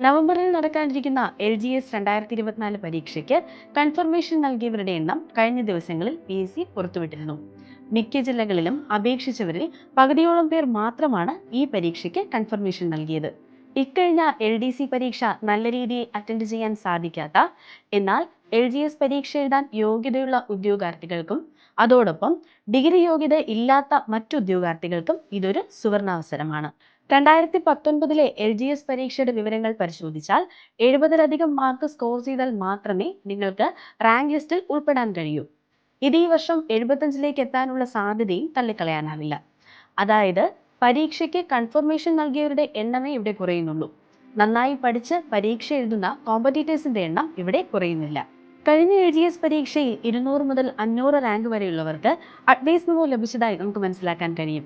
നവംബറിൽ നടക്കാനിരിക്കുന്ന L G S രണ്ടായിരത്തി ഇരുപത്തിനാല് പരീക്ഷയ്ക്ക് കൺഫർമേഷൻ നൽകിയവരുടെ എണ്ണം കഴിഞ്ഞ ദിവസങ്ങളിൽ പി എസ് സി പുറത്തുവിട്ടിരുന്നു. മിക്ക ജില്ലകളിലും അപേക്ഷിച്ചവരിൽ പകുതിയോളം പേർ മാത്രമാണ് ഈ പരീക്ഷയ്ക്ക് കൺഫർമേഷൻ നൽകിയത്. ഇക്കഴിഞ്ഞ എൽ ഡി സി പരീക്ഷ നല്ല രീതിയിൽ അറ്റൻഡ് ചെയ്യാൻ സാധിക്കാത്ത എന്നാൽ എൽ ജി എസ് പരീക്ഷ എഴുതാൻ യോഗ്യതയുള്ള ഉദ്യോഗാർത്ഥികൾക്കും അതോടൊപ്പം ഡിഗ്രി യോഗ്യത ഇല്ലാത്ത മറ്റു ഉദ്യോഗാർത്ഥികൾക്കും ഇതൊരു സുവർണാവസരമാണ്. രണ്ടായിരത്തി പത്തൊൻപതിലെ എൽ ജി എസ് പരീക്ഷയുടെ വിവരങ്ങൾ പരിശോധിച്ചാൽ എഴുപതിലധികം മാർക്ക് സ്കോർ ചെയ്താൽ മാത്രമേ നിങ്ങൾക്ക് റാങ്ക് ലിസ്റ്റിൽ ഉൾപ്പെടാൻ കഴിയൂ. ഇത് ഈ വർഷം എഴുപത്തഞ്ചിലേക്ക് എത്താനുള്ള സാധ്യതയും തള്ളിക്കളയാനാവില്ല. അതായത് പരീക്ഷയ്ക്ക് കൺഫർമേഷൻ നൽകിയവരുടെ എണ്ണമേ ഇവിടെ കുറയുന്നുള്ളൂ. നന്നായി പഠിച്ച് പരീക്ഷ എഴുതുന്ന കോമ്പറ്റീറ്റേഴ്സിന്റെ എണ്ണം ഇവിടെ കുറയുന്നില്ല. കഴിഞ്ഞ എ ജി എസ് പരീക്ഷയിൽ ഇരുന്നൂറ് മുതൽ അഞ്ഞൂറ് റാങ്ക് വരെയുള്ളവർക്ക് അഡ്വൈസ് മെമ്മോ ലഭിച്ചതായി നമുക്ക് മനസ്സിലാക്കാൻ കഴിയും.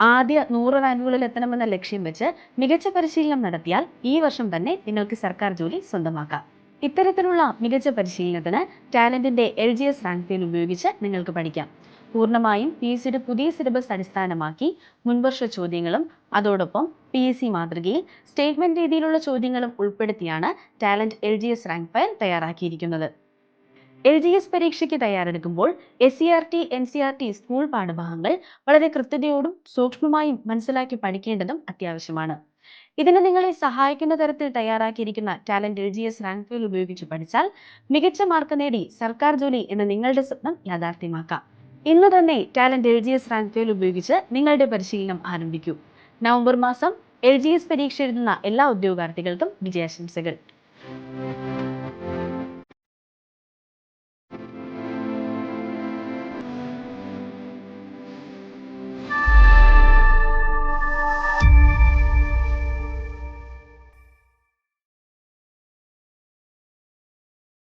ആദ്യ നൂറ് റാങ്കുകളിൽ എത്തണമെന്ന ലക്ഷ്യം വെച്ച് മികച്ച പരിശീലനം നടത്തിയാൽ ഈ വർഷം തന്നെ നിങ്ങൾക്ക് സർക്കാർ ജോലി സ്വന്തമാക്കാം. ഇത്തരത്തിലുള്ള മികച്ച പരിശീലനത്തിന് ടാലന്റിന്റെ എൽ ജി എസ് റാങ്ക് തീൻ ഉപയോഗിച്ച് നിങ്ങൾക്ക് പഠിക്കാം. പൂർണമായും പി എസ് സിയുടെ പുതിയ സിലബസ് അടിസ്ഥാനമാക്കി മുൻവർഷ ചോദ്യങ്ങളും അതോടൊപ്പം പി എസ് സി മാതൃകയിൽ സ്റ്റേറ്റ്മെന്റ് രീതിയിലുള്ള ചോദ്യങ്ങളും ഉൾപ്പെടുത്തിയാണ് talent L G S rank file തയ്യാറാക്കിയിരിക്കുന്നത്. എൽ ജി എസ് പരീക്ഷയ്ക്ക് തയ്യാറെടുക്കുമ്പോൾ S C R T N C R T school പാഠഭാഗങ്ങൾ വളരെ കൃത്യതയോടും സൂക്ഷ്മമായും മനസ്സിലാക്കി പഠിക്കേണ്ടതും അത്യാവശ്യമാണ്. ഇതിന് നിങ്ങളെ സഹായിക്കുന്ന തരത്തിൽ തയ്യാറാക്കിയിരിക്കുന്ന talent L G S rank file ഉപയോഗിച്ച് പഠിച്ചാൽ മികച്ച മാർക്ക് നേടി സർക്കാർ ജോലി എന്ന നിങ്ങളുടെ സ്വപ്നം യാഥാർത്ഥ്യമാക്കാം. ഇന്ന് തന്നെ talent L G S rank file ഉപയോഗിച്ച് നിങ്ങളുടെ പരിശീലനം ആരംഭിക്കൂ. നവംബർ മാസം എൽ ജി എസ് പരീക്ഷ എഴുതുന്ന എല്ലാ ഉദ്യോഗാർത്ഥികൾക്കും വിജയാശംസകൾ.